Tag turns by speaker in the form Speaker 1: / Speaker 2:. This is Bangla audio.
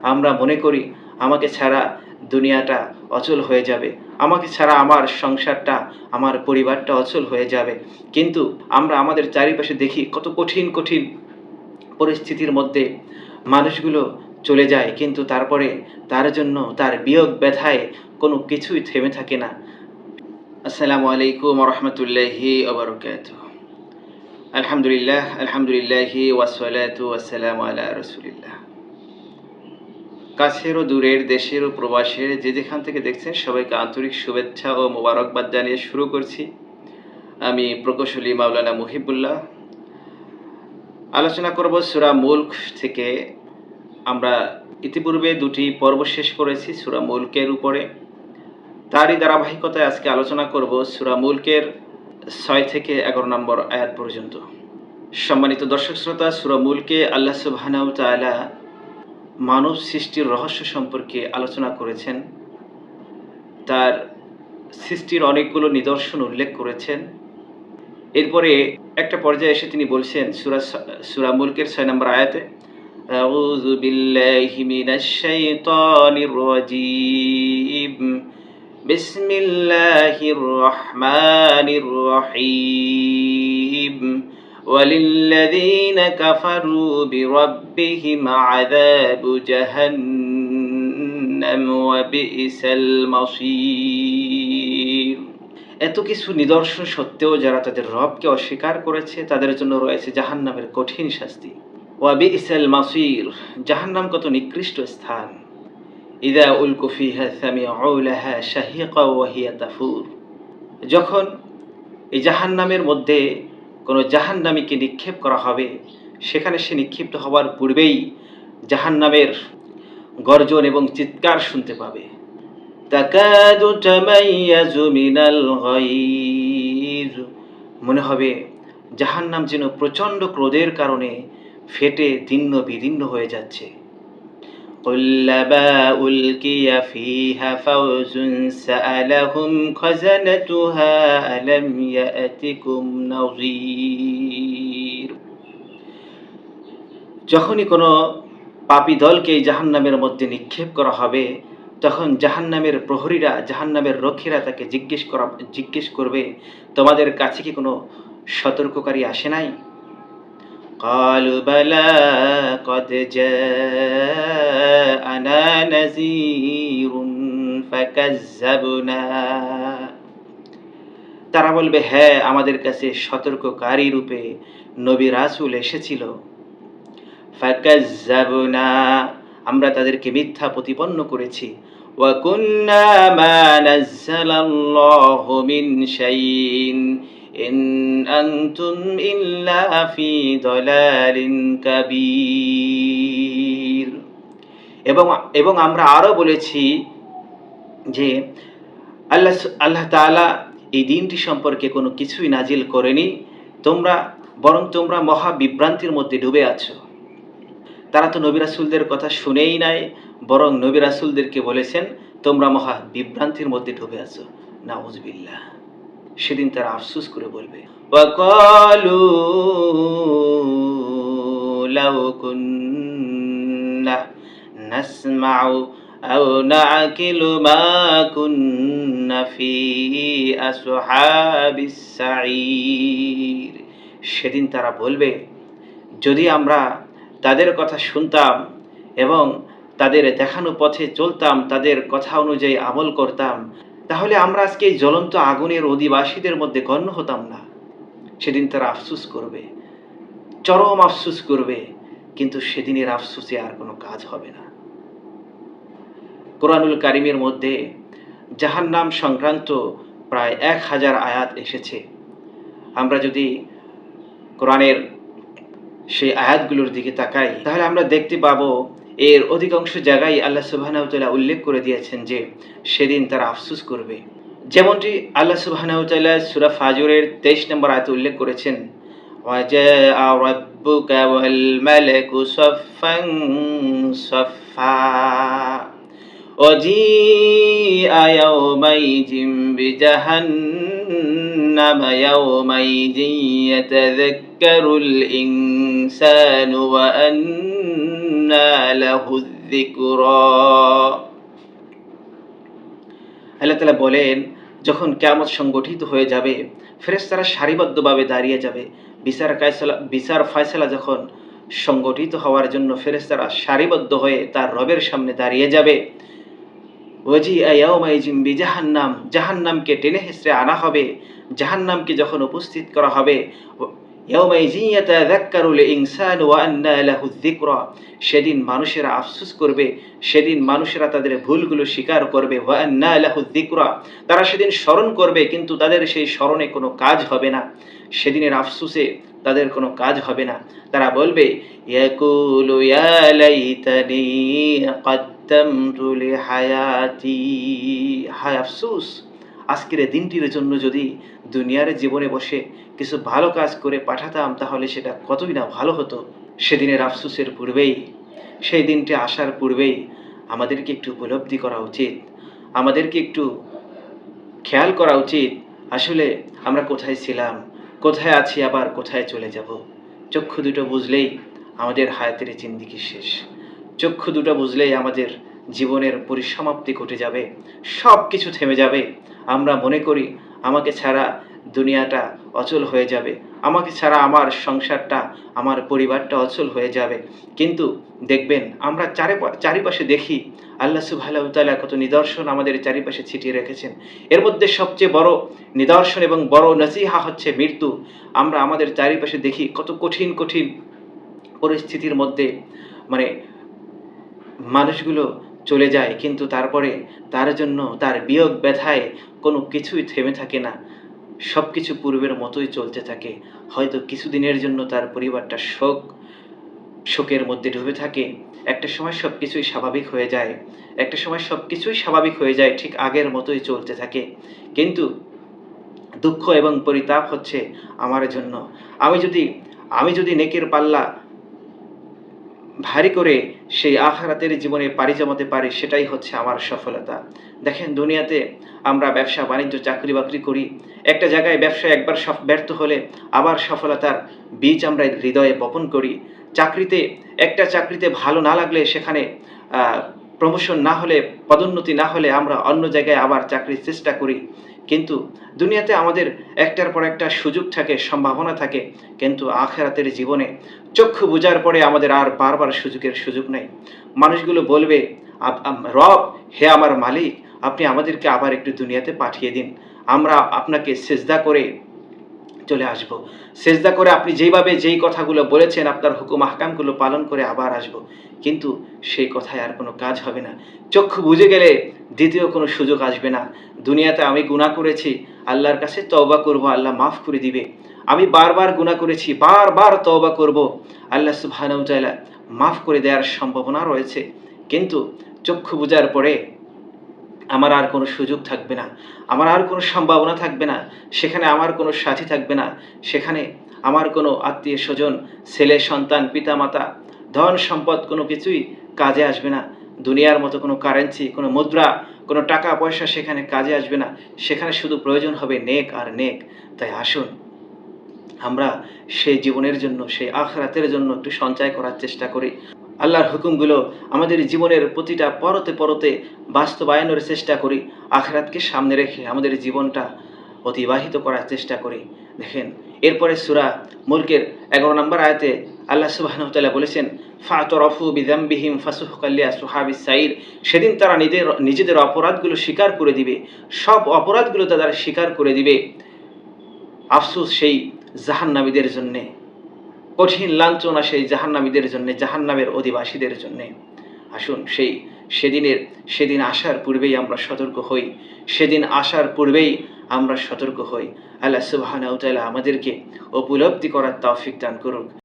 Speaker 1: আমরা মনে করি আমাকে ছাড়া দুনিয়াটা অচল হয়ে যাবে। আমাকে ছাড়া আমার সংসারটা, আমার পরিবারটা অচল হয়ে যাবে। কিন্তু আমরা আমাদের চারিপাশে দেখি কত কঠিন কঠিন পরিস্থিতির মধ্যে মানুষগুলো চলে যায়। কিন্তু তারপরে তার জন্য তার বিয়োগ ব্যথায় কোনো কিছুই থেমে থাকে না। আসসালামু আলাইকুম রহমতুল্লাহি আবরকাত আলহামদুলিল্লাহ, আলহামদুলিল্লাহি ওয়াসসালাতু ওয়াসসালামু আলা রাসূলিল্লাহ। কাছের ও দূরের দেশের ও প্রবাসের যে যেখান থেকে দেখছেন, সবাইকে আন্তরিক শুভেচ্ছা ও মোবারকবাদ জানিয়ে শুরু করছি। আমি প্রকৌশলী মাওলানা মুহিবুল্লাহ। আলোচনা করব সুরা মুল্ক থেকে। আমরা ইতিপূর্বে দুটি পর্ব শেষ করেছি সুরা মুলকের উপরে। তারই ধারাবাহিকতায় আজকে আলোচনা করব সুরা মুলকের ছয় থেকে এগারো নম্বর আয়াত পর্যন্ত। সম্মানিত দর্শক শ্রোতা, সুরা মুলকে আল্লাহ তাআলা মানব সৃষ্টির রহস্য সম্পর্কে আলোচনা করেছেন তার সৃষ্টির অনেকগুলো নিদর্শন উল্লেখ করেছেন এরপরে একটা পর্যায়ে এসে তিনি বলছেন সুরা সুরা মুলকের ছয় নম্বর আয়াতে أعوذ بالله من الشيطان الرجيم بسم الله الرحمن الرحيم وللذين كفروا بربهم عذاب جهنم وبئس المصير এত কিছু নিদর্শন সত্ত্বেও যারা তাদের রবকে অস্বীকার করেছে তাদের জন্য রয়েছে জাহান্নামের কঠিন শাস্তি ওয়াবি ইসাল মাসির জাহান্নাম কত নিকৃষ্ট স্থান ইদা উল কুফিহা সামিউলাহা শাহিকা ওয়াহিয়া তাফুর যখন এই জাহান্নামের মধ্যে কোনো জাহান্নামীকে নিক্ষেপ করা হবে সেখানে সে নিক্ষিপ্ত হওয়ার পূর্বেই জাহান্নামের গর্জন এবং চিৎকার শুনতে পাবে তাকাদু তামাইয়াজু মিনাল গাইজ মনে হবে জাহান্নাম যেন প্রচণ্ড ক্রোধের কারণে ফেটে দিন্ন বিদীর্ণ হয়ে যাচ্ছে كلما ألقي فيها فوز سألهم خزنتها ألم يأتكم نظير যখনই কোনো পাপী দলকে এই জাহান্নামের মধ্যে নিক্ষেপ করা হবে তখন জাহান্নামের প্রহরীরা জাহান্নামের রক্ষীরা তাকে জিজ্ঞেস করা জিজ্ঞেস করবে তোমাদের কাছে কি কোনো সতর্ককারী আসে নাই قالوا بلى قد جاءنا نذير فكذبنا তারা বলবে হ্যাঁ আমাদের কাছে সতর্ককারী রূপে নবী রাসূল এসেছিল ফাকাজ্জাবনা, আমরা তাদেরকে মিথ্যা প্রতিপন্ন করেছি। ওয়া কুন্না মা নাযালাল্লাহু মিন শাইইন, ইন আনতুম ইল্লা ফি দালালিন কাবীর। এবং এবং আমরা আরও বলেছি যে আল্লাহ আল্লাহ তাআলা এই দিনটি সম্পর্কে কোনো কিছুই নাজিল করেনি। তোমরা, বরং তোমরা মহা বিভ্রান্তির মধ্যে ডুবে আছো। তারা তো নবী রাসূলদের কথা শুনেই নাই বরং নবী রাসূলদেরকে বলেছেন তোমরা মহা বিভ্রান্তির মধ্যে ডুবে আছো নাউজুবিল্লাহ সেদিন তারা আফসোস করে বলবে وقالوا لو كنا نسمع أو نعقل ما كنا في أصحاب السعير সেদিন তারা বলবে যদি আমরা তাদের কথা শুনতাম এবং তাদের দেখানো পথে চলতাম, তাদের কথা অনুযায়ী আমল করতাম। তাহলে আমরা আজকে এই জ্বলন্ত আগুনের অধিবাসীদের মধ্যে গণ্য হতাম না। সেদিন তারা আফসুস করবে, চরম আফসুস করবে, কিন্তু সেদিনের আফসুসে আর কোনো কাজ হবে না। কোরআনুল কারিমের মধ্যে জাহান্নাম সংক্রান্ত প্রায় এক হাজার আয়াত এসেছে। আমরা যদি কোরআনের সেই আয়াতগুলোর দিকে তাকাই, তাহলে আমরা দেখতে পাবো এর অধিকাংশ জায়গায় আল্লাহ সুবাহানাউতালা উল্লেখ করে দিয়েছেন যে সেদিন তারা আফসুস করবে। যেমনটি আল্লাহ সুবাহানাউতালা সুরা ফাজুরের তেইশ নম্বর আয়াত উল্লেখ করেছেন অজি জিম وجيء يومئذ بجهنم يومئذ يتذكر الإنسان وأنى له الذكر الذكرى আল্লাহ তালা বলেন যখন কেয়ামত সংগঠিত হয়ে যাবে ফেরেশতারা সারিবদ্ধভাবে দাঁড়িয়ে যাবে বিচার কায়সলা বিচার ফয়সলা যখন সংগঠিত হওয়ার জন্য ফেরেশতারা সারিবদ্ধ হয়ে তার রবের সামনে দাঁড়িয়ে যাবে আয়াউমাইজিম বি জাহান্নাম জাহান্নামকে টেনে হেসড়ে আনা হবে, জাহান্নামকে যখন উপস্থিত করা হবে সেদিন মানুষেরা আফসুস করবে, সেদিন মানুষেরা তাদের ভুলগুলো স্বীকার করবে তারা সেদিন স্মরণ করবে, কিন্তু তাদের সেই স্মরণে কোনো কাজ হবে না। সেদিনের আফসুসে তাদের কোনো কাজ হবে না। তারা বলবে, ইয়াকুলু ইয়া লাইতানি কদ্দামতু লিহায়াতি। হায় আফসুস, আজকের এই দিনটির জন্য যদি দুনিয়ার জীবনে বসে কিছু ভালো কাজ করে পাঠাতাম, তাহলে সেটা কতই না ভালো হতো। সেদিনের আফসুসের পূর্বেই, সেই দিনটি আসার পূর্বেই আমাদেরকে একটু উপলব্ধি করা উচিত। আমাদেরকে একটু খেয়াল করা উচিত, আসলে আমরা কোথায় ছিলাম, কোথায় আছি, আবার কোথায় চলে যাব। চক্ষু দুটো বুঝলেই আমাদের হায়াতের জিন্দিগি শেষ। চক্ষু দুটো বুঝলেই আমাদের জীবনের পরিসমাপ্তি ঘটে যাবে সব কিছু থেমে যাবে। আমরা মনে করি, আমাকে ছাড়া দুনিয়াটা অচল হয়ে যাবে, আমাকে ছাড়া আমার সংসারটা, আমার পরিবারটা অচল হয়ে যাবে। কিন্তু দেখবেন, আমরা চারে চারিপাশে দেখি, আল্লাহ সুবহানাহু তাআলা কত নিদর্শন আমাদের চারিপাশে ছিটিয়ে রেখেছেন। এর মধ্যে সবচেয়ে বড় নিদর্শন এবং বড় নসিহা হচ্ছে মৃত্যু। আমরা আমাদের চারিপাশে দেখি কত কঠিন কঠিন পরিস্থিতির মধ্যে মানে মানুষগুলো চলে যায়, কিন্তু তারপরে তার জন্য তার বিয়োগ ব্যথায় কোনো কিছুই থেমে থাকে না। সব কিছু পূর্বের মতোই চলতে থাকে। হয়তো কিছুদিনের জন্য তার পরিবারটা শোক, শোকের মধ্যে ডুবে থাকে। একটা সময় সব কিছুই স্বাভাবিক হয়ে যায়। একটা সময় সব কিছুই স্বাভাবিক হয়ে যায়, ঠিক আগের মতোই চলতে থাকে। কিন্তু দুঃখ এবং পরিতাপ হচ্ছে আমার জন্য। আমি যদি আমি যদি নেকের পাল্লা ভারী করে সেই আখারাতের জীবনে পাড়ি জমাতে পারি, সেটাই হচ্ছে আমার সফলতা। দেখেন, দুনিয়াতে আমরা ব্যবসা, বাণিজ্য, চাকরি, বাকরি করি। একটা জায়গায় ব্যবসা একবার ব্যর্থ হলে আবার সফলতার বীজ আমরা হৃদয়ে বপন করি। চাকরিতে, একটা চাকরিতে ভালো না লাগলে সেখানে প্রমোশন না হলে, পদোন্নতি না হলে আমরা অন্য জায়গায় আবার চাকরির চেষ্টা করি। কিন্তু দুনিয়াতে আমাদের একটার পর একটা সুযোগ থাকে, সম্ভাবনা থাকে, কিন্তু আখেরাতের জীবনে চক্ষু বোঝার পরে আমাদের আর বারবার সুযোগের সুযোগ নেই। মানুষগুলো বলবে রব, হে আমার মালিক, আপনি আমাদেরকে আবার একটু দুনিয়াতে পাঠিয়ে দিন। আমরা আপনাকে সেজদা করে চলে আসব। সেজদা করে আপনি যেইভাবে যেই কথাগুলো বলেছেন, আপনার হুকুম আহকামগুলো পালন করে আবার আসব। কিন্তু সেই কথায় আর কোনো কাজ হবে না। চক্ষু বুঝে গেলে দ্বিতীয় কোনো সুযোগ আসবে না। দুনিয়াতে আমি গুণা করেছি, আল্লাহর কাছে তওবা করব, আল্লাহ মাফ করে দিবে। আমি বারবার গুণা করেছি, বারবার তওবা করব। আল্লাহ সুবহানাহু তাআলা মাফ করে দেওয়ার সম্ভাবনা রয়েছে। কিন্তু চক্ষু বুঝার পরে আমার আর কোনো সুযোগ থাকবে না। আমার আর কোনো সম্ভাবনা থাকবে না। সেখানে আমার কোনো সাথী থাকবে না। সেখানে আমার কোনো আত্মীয় স্বজন, ছেলে, সন্তান, পিতামাতা ধন সম্পদ কোনো কিছুই কাজে আসবে না। দুনিয়ার মতো কোনো কারেন্সি কোনো মুদ্রা, কোনো টাকা পয়সা সেখানে কাজে আসবে না। সেখানে শুধু প্রয়োজন হবে নেক আর নেক। তাই আসুন, আমরা সেই জীবনের জন্য, সেই আখরাতের জন্য একটু সঞ্চয় করার চেষ্টা করি। আল্লাহর হুকুমগুলো আমাদের জীবনের প্রতিটা পরতে পরতে বাস্তবায়নের চেষ্টা করি, আখরাতকে সামনে রেখে আমাদের জীবনটা অতিবাহিত করার চেষ্টা করি। দেখেন, এরপরে সুরা মুলকের এগারো নম্বর আয়তে আল্লাহ সুবাহতাল্লাহ বলেছেন ফাতরফু বিদাম্বিহিম ফাসুহকাল্লিয়া সুহাবি সাইর সেদিন তারা নিজের, নিজেদের অপরাধগুলো স্বীকার করে দিবে। সব অপরাধগুলো তারা স্বীকার করে দিবে। আফসুস সেই জাহান্নামীদের জন্যে। কঠিন লাঞ্ছনা সেই জাহান্নামীদের জন্য, জাহান্নামের অধিবাসীদের জন্যে। আসুন সেই সেদিনের, সেদিন আসার পূর্বেই আমরা সতর্ক হই। সেদিন আসার পূর্বেই আমরা সতর্ক হই। আল্লাহ সুবাহ আমাদেরকে উপলব্ধি করার তৌফিক দান করুক।